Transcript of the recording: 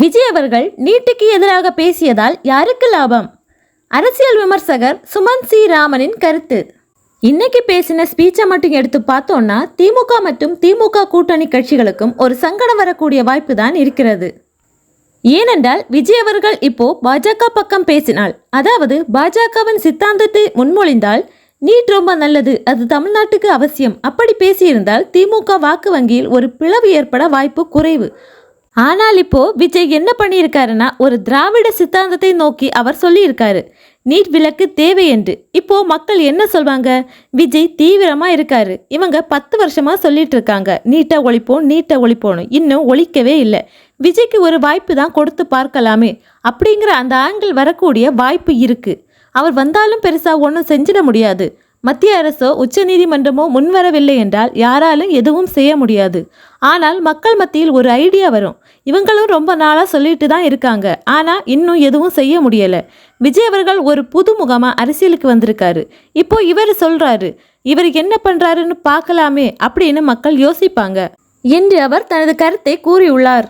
விஜய் அவர்கள் நீட்டுக்கு எதிராக பேசியதால் யாருக்கு லாபம்? அரசியல் விமர்சகர் சுமன் சி. ராமனின் கருத்து. இன்னைக்கு பேசின ஸ்பீச்சை மட்டும் எடுத்து பார்த்தோம்னா திமுக மற்றும் திமுக கூட்டணி கட்சிகளுக்கும் ஒரு சங்கடம் வரக்கூடிய வாய்ப்பு தான் இருக்கிறது. ஏனென்றால் விஜய் அவர்கள் இப்போ பாஜக பக்கம் பேசினால் அதாவது பாஜகவின் சித்தாந்தத்தை முன்மொழிந்தால் நீட் ரொம்ப நல்லது அது தமிழ்நாட்டுக்கு அவசியம். அப்படி பேசியிருந்தால் திமுக வாக்கு வங்கியில் ஒரு பிளவு ஏற்பட வாய்ப்பு குறைவு. ஆனால் இப்போ விஜய் என்ன பண்ணியிருக்காருன்னா ஒரு திராவிட சித்தாந்தத்தை நோக்கி அவர் சொல்லியிருக்காரு. நீட் விலக்கு தேவை என்று. இப்போ மக்கள் என்ன சொல்வாங்க? விஜய் தீவிரமா இருக்காரு. இவங்க பத்து வருஷமா சொல்லிட்டு இருக்காங்க நீட்டை ஒழிப்போம் நீட்டை ஒழிப்போம் இன்னும் ஒழிக்கவே இல்லை. விஜய்க்கு ஒரு வாய்ப்பு தான் கொடுத்து பார்க்கலாமே. அப்படிங்கிற அந்த ஆங்கிள் வரக்கூடிய வாய்ப்பு இருக்கு. அவர் வந்தாலும் பெருசா ஒன்றும் செஞ்சிட முடியாது. மத்திய அரசோ உச்சநீதிமன்றமோ முன்வரவில்லை என்றால் யாராலும் எதுவும் செய்ய முடியாது. ஆனால் மக்கள் மத்தியில் ஒரு ஐடியா வரும். இவங்களும் ரொம்ப நாளாக சொல்லிட்டு தான் இருக்காங்க. ஆனால் இன்னும் எதுவும் செய்ய முடியலை. விஜய் அவர்கள் ஒரு புதுமுகமா அரசியலுக்கு வந்திருக்காரு. இப்போ இவர் சொல்கிறாரு இவர் என்ன பண்ணுறாருன்னு பார்க்கலாமே அப்படின்னு மக்கள் யோசிப்பாங்க. என்று அவர் தனது கருத்தை கூறியுள்ளார்.